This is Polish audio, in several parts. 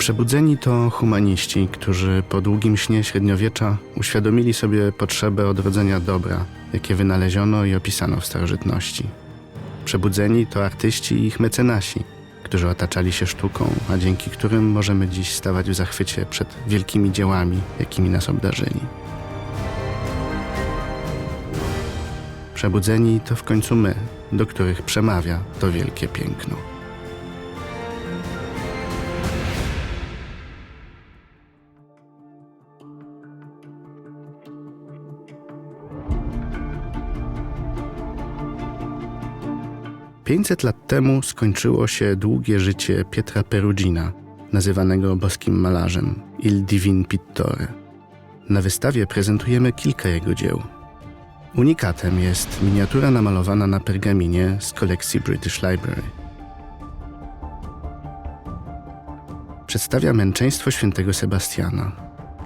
Przebudzeni to humaniści, którzy po długim śnie średniowiecza uświadomili sobie potrzebę odrodzenia dobra, jakie wynaleziono i opisano w starożytności. Przebudzeni to artyści i ich mecenasi, którzy otaczali się sztuką, a dzięki którym możemy dziś stawać w zachwycie przed wielkimi dziełami, jakimi nas obdarzyli. Przebudzeni to w końcu my, do których przemawia to wielkie piękno. Pięćset lat temu skończyło się długie życie Pietra Perugina, nazywanego boskim malarzem Il Divin Pittore. Na wystawie prezentujemy kilka jego dzieł. Unikatem jest miniatura namalowana na pergaminie z kolekcji British Library. Przedstawia męczeństwo świętego Sebastiana.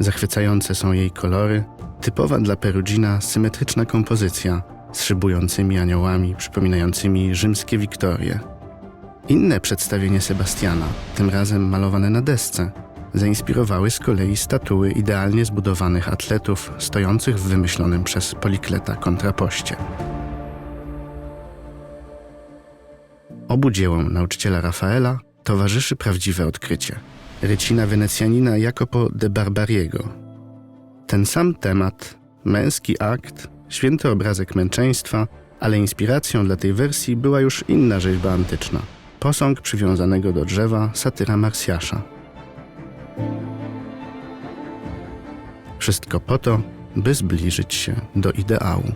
Zachwycające są jej kolory, typowa dla Perugina symetryczna kompozycja z szybującymi aniołami przypominającymi rzymskie Wiktorie. Inne przedstawienie Sebastiana, tym razem malowane na desce, zainspirowały z kolei statuły idealnie zbudowanych atletów stojących w wymyślonym przez Polikleta kontrapoście. Obu dziełom nauczyciela Rafaela towarzyszy prawdziwe odkrycie. Rycina Wenecjanina Jacopo de Barbariego. Ten sam temat, męski akt, święty obrazek męczeństwa, ale inspiracją dla tej wersji była już inna rzeźba antyczna. Posąg przywiązanego do drzewa satyra Marsjasza. Wszystko po to, by zbliżyć się do ideału.